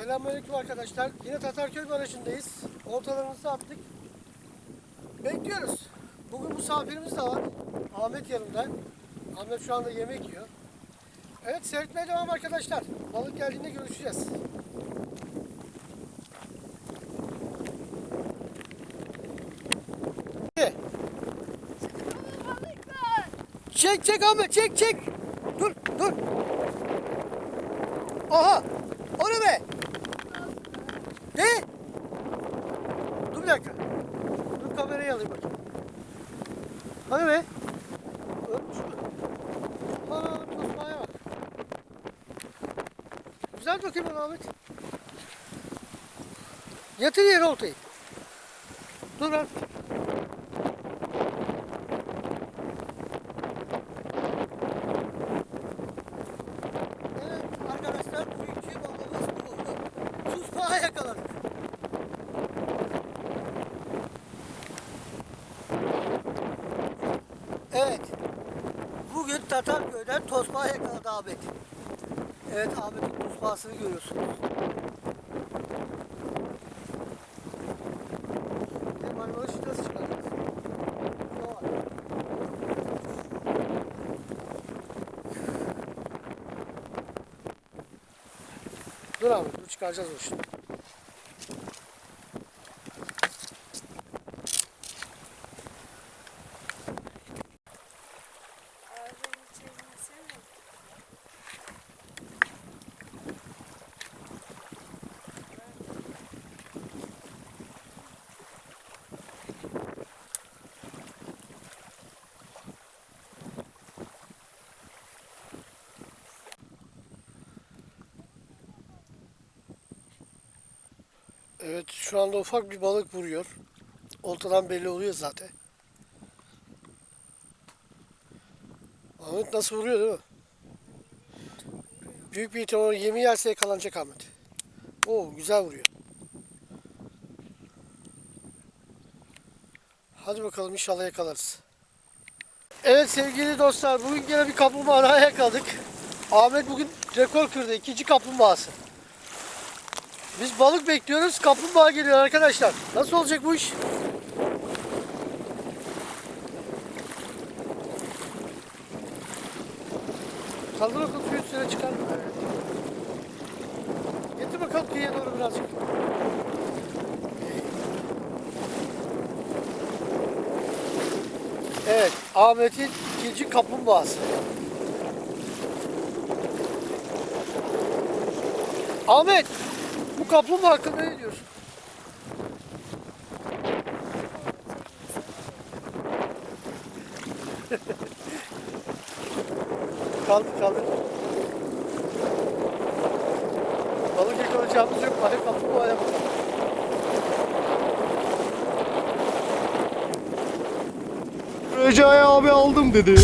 Selamünaleyküm arkadaşlar. Yine Tatarköy Barajı'ndayız. Oltalarımızı attık. Bekliyoruz. Bugün misafirimiz de var. Ahmet yanımda. Ahmet şu anda yemek yiyor. Evet seyretmeye devam arkadaşlar. Balık geldiğinde görüşeceğiz. Çek çek Ahmet çek çek. Dur dur. Aha. O ne be? Güzel bakayım onu Ahmet. Yatır yere oltayı. Dur ben. Evet arkadaşlar. Bugün Tatarköy'den tosbağa yakaladı Ahmet. Evet Ahmet'in tospağasını görüyorsunuz. Hem Marmara şurası çıkaracağız. Dur abi dur çıkaracağız onu şimdi. Evet şu anda ufak bir balık vuruyor. Oltadan belli oluyor zaten. Ahmet nasıl vuruyor değil mi? Büyük bir ihtimalle yemi yerse yakalanacak Ahmet. Oo güzel vuruyor. Hadi bakalım inşallah yakalarız. Evet sevgili dostlar bugün yine bir kaplumbağa yakaladık. Ahmet bugün rekor kırdı. ikinci kaplumbağası. Biz balık bekliyoruz. Kaplumbağa geliyor arkadaşlar. Nasıl olacak bu iş? Kaldır bakalım suyu üstüne çıkar. Evet. Getir bakalım kıyıya doğru birazcık. Evet, Ahmet'in ikinci kaplumbağası. Ahmet, kaplumbağa hakkında ne diyorsun? Kaldır kaldır. Balık yakalayacağımız yok. Hadi kaplumbağaya bakalım. Recai abi aldım dedi.